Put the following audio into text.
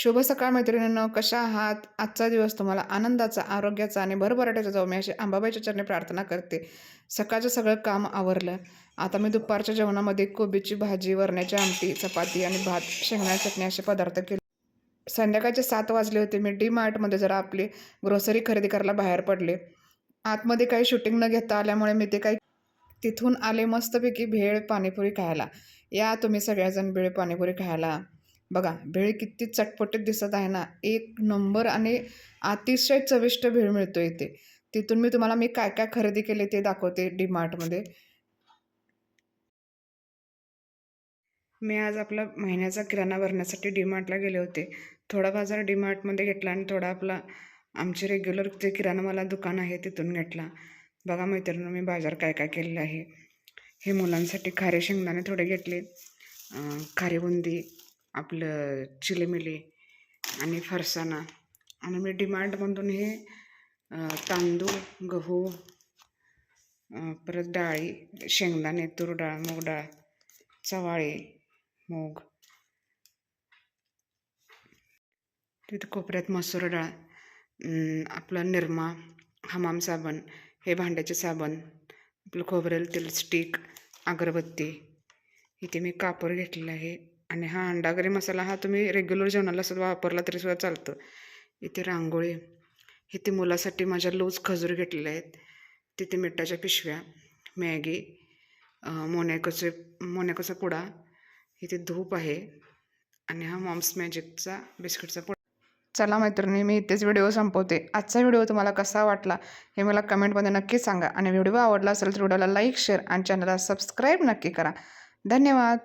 शुभ सकाळ मैत्रिणींनो कशा आहात? आजचा दिवस तुम्हाला आनंदाचा आरोग्याचा आणि भरभराट्याचा जाऊ मी अशी अंबाबाईच्या चरणी प्रार्थना करते. सकाळचं सगळं काम आवरलं. आता मी दुपारच्या जेवणामध्ये कोबीची भाजी वरण्याची आमटी चपाती आणि भात शेंगण्या चटणी असे पदार्थ केले. संध्याकाळचे सात वाजले होते. मी डी मार्टमध्ये जरा आपली ग्रोसरी खरेदी करायला बाहेर पडले. आतमध्ये काही शूटिंग न घेता आल्यामुळे मी ते काही तिथून आले मस्तपैकी भेळ पाणीपुरी खायला. या तुम्ही सगळ्याजण भेळ पाणीपुरी खायला. बघा भेळ किती चटपटीत दिसत आहे ना एक नंबर आणि अतिशय चविष्ट भेळ मिळतो इथे. तिथून मी तुम्हाला मी काय काय खरेदी केले ते दाखवते डी मार्टमध्ये मी आज आपला महिन्याचा किराणा भरण्यासाठी डी मार्टला गेले होते. थोडा बाजार डी मार्टमध्ये घेतला आणि थोडा आपला आमचे रेग्युलर जे किराणा मला दुकान आहे तिथून घेतला. बघा मैत्रिणी मी बाजार काय काय केलेलं आहे. हे मुलांसाठी खारे शेंगदाणे थोडे घेतले. खारे खारी बुंदी आपलं चिलीमिली आणि फरसाणा. आणि मी डिमार्टमधून हे तांदूळ गहू परत डाळी शेंगदाणे तूर डाळ मूग डाळ चवाळी मूग. तिथे कोपऱ्यात मसूर डाळ आपलं निरमा हमाम साबण हे भांड्याचे साबण आपलं खोबरेल तेल स्टिक अगरबत्ती. इथे मी कापूर घेतलेला आहे. आणि हा अंडागरी मसाला हा तुम्ही रेग्युलर जेवणाला सुद्धा वापरला तरी सुद्धा चालतं. इथे रांगोळी इथे मुलासाठी माझ्या लूज खजूर घेतलेल्या आहेत. तिथे मिठाच्या पिशव्या मॅगी मोनॅकोचे मोनॅकोचा पुडा इथे धूप आहे आणि हा मॉम्स मॅजिकचा बिस्किटचा पुडा. चला मैत्रिणी मी इथेच व्हिडिओ संपवते. आजचा व्हिडिओ तुम्हाला कसा वाटला हे मला कमेंटमध्ये नक्की सांगा. आणि व्हिडिओ आवडला असेल तर व्हिडिओला लाईक शेअर आणि चॅनलला सबस्क्राईब नक्की करा. धन्यवाद!